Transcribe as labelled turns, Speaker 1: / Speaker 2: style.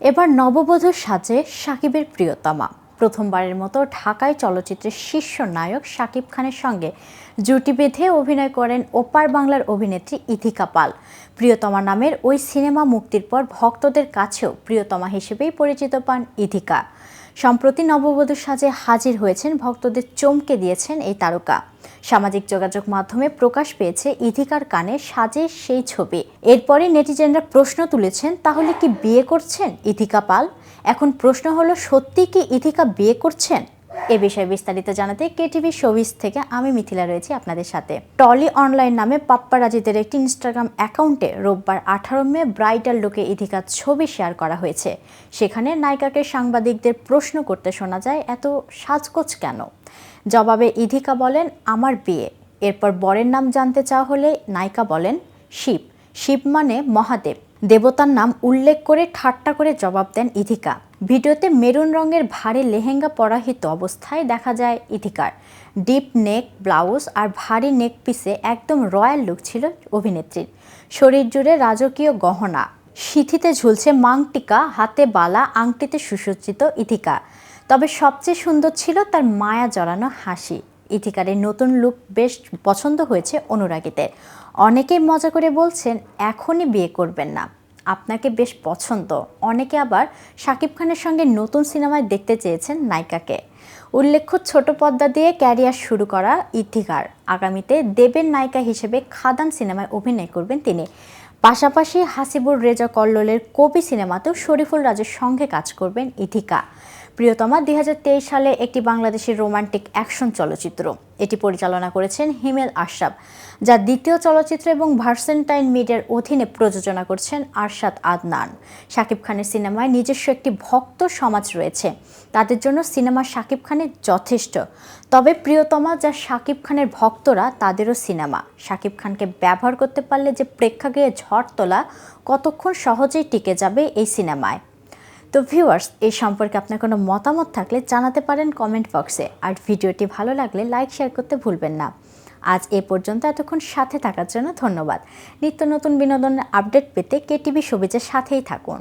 Speaker 1: এবার নববধূর সাজে সাকিবের প্রিয়তমা। প্রথমবারের মতো ঢাকায় চলচ্চিত্রের শীর্ষ নায়ক শাকিব খানের সঙ্গে জুটি বেঁধে অভিনয় করেন ওপার বাংলার অভিনেত্রী ইথিকা পাল। প্রিয়তমা নামের ওই সিনেমা মুক্তির পর ভক্তদের কাছেও প্রিয়তমা হিসেবেই পরিচিত পান ইথিকা। সম্প্রতি নববধূর সাজে হাজির হয়েছেন ভক্তদের চমকে দিয়েছেন এই তারকা। সামাজিক যোগাযোগ মাধ্যমে প্রকাশ পেয়েছে ইথিকার কানে সাজে সেই ছবি। এরপরে নেটিজেনরা প্রশ্ন তুলেছেন, তাহলে কি বিয়ে করছেন ইথিকা পাল? এখন প্রশ্ন হলো, সত্যি কি ইথিকা বিয়ে করছেন? এ বিষয়ে বিস্তারিত জানাতে কেটিভি শোবিস থেকে আমি মিথিলা রয়েছি আপনাদের সাথে। টলি অনলাইন নামে পাপ্পারাজিদের একটি ইনস্টাগ্রাম অ্যাকাউন্টে রোববার আঠারো মে ব্রাইডাল লুকে ইধিকার ছবি শেয়ার করা হয়েছে। সেখানে নায়িকাকে সাংবাদিকদের প্রশ্ন করতে শোনা যায়, এত সাজকোচ কেন? জবাবে ইধিকা বলেন, আমার বিয়ে। এরপর বরের নাম জানতে চাওয়া হলে নায়িকা বলেন, শিব। শিব মানে মহাদেব। দেবতার নাম উল্লেখ করে ঠাট্টা করে জবাব দেন ইথিকা। ভিডিওতে মেরুন রঙের ভারী লেহেঙ্গা পরাহিত অবস্থায় দেখা যায় ইথিকার। ডিপ নেক ব্লাউজ আর ভারী নেক পিসে একদম রয়্যাল লুক ছিল অভিনেত্রীর। শরীর জুড়ে রাজকীয় গহনা। সিথিতে ঝুলছে মাংটিকা, হাতে বালা, আংটিতে সুসজ্জিত ইথিকা। তবে সবচেয়ে সুন্দর ছিল তার মায়া জড়ানো হাসি। ইথিকারের নতুন লুক বেশ পছন্দ হয়েছে অনুরাগীদের। অনেকেই মজা করে বলছেন, এখনই বিয়ে করবেন না। আপনাকে বেশ পছন্দ। অনেকে আবার শাকিব খানের সঙ্গে নতুন সিনেমায় দেখতে চেয়েছেন নায়িকাকে। উল্লেখ্য, ছোট পদ্মা দিয়ে ক্যারিয়ার শুরু করা ইথিকার। আগামীতে দেবের নায়িকা হিসেবে খাদান সিনেমায় অভিনয় করবেন তিনি। পাশাপাশি হাসিবুর রেজা কল্লোলের কবি সিনেমাতেও শরীফুল রাজের সঙ্গে কাজ করবেন ইথিকা। প্রিয়তমা দুই হাজার তেইশ সালে একটি বাংলাদেশের রোমান্টিক অ্যাকশন চলচ্চিত্র। এটি পরিচালনা করেছেন হিমেল আশরাফ, যা দ্বিতীয় চলচ্চিত্র এবং ভার্সেন্টাইন মিডিয়ার অধীনে প্রযোজনা করছেন আরশাদ আদনান। শাকিব খানের সিনেমায় নিজস্ব একটি ভক্ত সমাজ রয়েছে। তাদের জন্য সিনেমা শাকিব খানের যথেষ্ট। তবে প্রিয়তমা যা শাকিব খানের ভক্তরা, তাদেরও সিনেমা। শাকিব খানকে ব্যবহার করতে পারলে যে প্রেক্ষাগৃহে ঝড় তোলা কতক্ষণ সহজেই টিকে যাবে এই সিনেমায়? তো ভিউয়ার্স এই সম্পর্কে আপনার কোনো মতামত থাকলে জানাতে পারেন কমেন্ট বক্সে আর ভিডিওটি ভালো লাগলে লাইক শেয়ার করতে ভুলবেন না। আজ এ পর্যন্ত, এতক্ষণ সাথে থাকার জন্য ধন্যবাদ। নিত্য নতুন বিনোদনের আপডেট পেতে কেটিভি সবিজের সাথেই থাকুন।